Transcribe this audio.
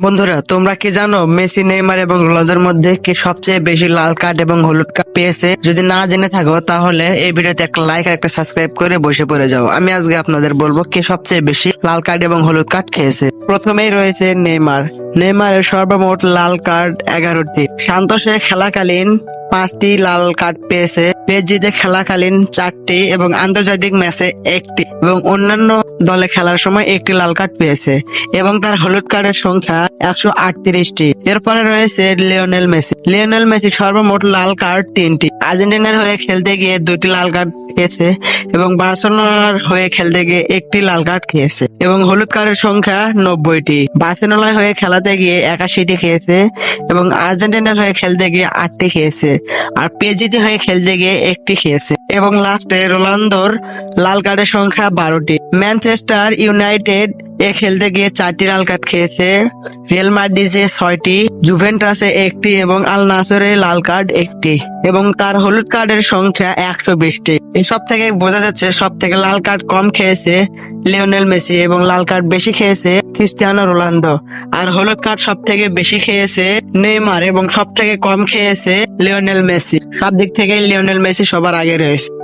বন্ধুরা, তোমরা কি জানো, মেসি, নেইমার এবং রোনালদোর মধ্যে কে সবচেয়ে বেশি লাল কার্ড এবং হলুদ কার্ড? পেয়েছে। যদি না জেনে থাকো, তাহলে এই ভিডিওতে একটা লাইক আর একটা সাবস্ক্রাইব করে বসে পড়ে যাও। আমি আজকে আপনাদের বলব কে সবচেয়ে বেশি লাল কার্ড এবং হলুদ কার্ড খেয়েছে। প্রথমেই রয়েছে নেইমার। নেইমারের সর্বমোট লাল কার্ড এগারোটি। সান্তোষে খেলাকালীন পাঁচটি লাল কার্ড পেয়েছে। পেজিতে খেলাকালীন চারটি এবং আন্তর্জাতিক ম্যাচে একটি এবং অন্যান্য দলে খেলার সময় একটি লাল কার্ড পেয়েছে এবং তার হলুদ কার্ডের সংখ্যা একশো আটত্রিশটি। এরপরে রয়েছে লিওনেল মেসি। লিওনেল মেসি সর্বমোট লাল কার্ড তিনটি। আর্জেন্টিনার হয়ে খেলতে গিয়ে দুটি লাল কার্ড খেয়েছে এবং বার্সেলোনার হয়ে খেলতে গিয়ে একটি লাল কার্ড খেয়েছে এবং হলুদ কার্ডের সংখ্যা নব্বইটি। বার্সেলোনার হয়ে খেলাতে গিয়ে একাশিটি খেয়েছে এবং আর্জেন্টিনার হয়ে খেলতে গিয়ে আটটি খেয়েছে আর পেজিতে হয়ে খেলতে গিয়ে একটি খেয়েছে এবং লাস্টে রোনালদোর লাল কার্ডের সংখ্যা বারোটি। ম্যানচেস্টার ইউনাইটেড এ খেলতে গিয়ে চারটি লাল কার্ড খেয়েছে। রিয়াল মাদ্রিদে ছয়টি, জুভেন্টাসে একটি এবং আল নাসরে লাল কার্ড একটি এবং তার হলুদ কার্ডের সংখ্যা একশো বিশটি। এসব থেকে বোঝা যাচ্ছে সব থেকে লাল কার্ড কম খেয়েছে লিওনেল মেসি এবং লাল কার্ড বেশি খেয়েছে ক্রিস্টিয়ানো রোনালদো। আর হলুদ কার্ড সব থেকে বেশি খেয়েছে নেইমার এবং সব থেকে কম খেয়েছে লিওনেল মেসি। সব দিক থেকে লিওনেল মেসি সবার আগে রয়েছে।